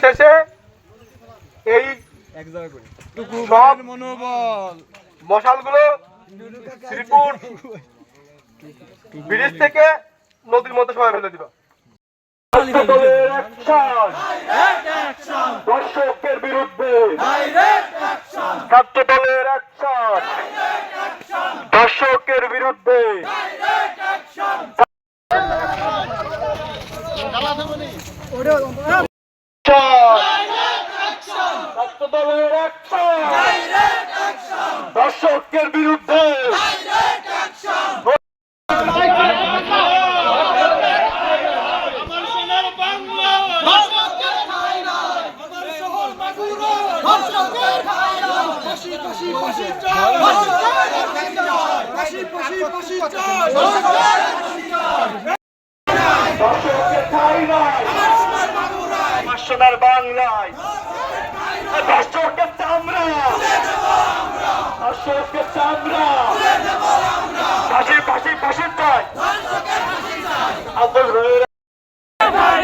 শেষে এই সব মনোবল মশালগুলো শ্রীপুর ব্রিজ থেকে নদীর মধ্যে সবাই ফেলে দিবা দর্শকের বিরুদ্ধে ছাত্র দলের অ্যাকশন দর্শকের বিরুদ্ধে দলের দর্শকের বিরুদ্ধে! দর্শকের ঠাই নাই আমার সোনার বাংলায়! দর্শকের চামড়া দর্শকের চামড়া ফাঁসি ফাঁসি ফাঁসি চাই আব্দুল রহির সবাই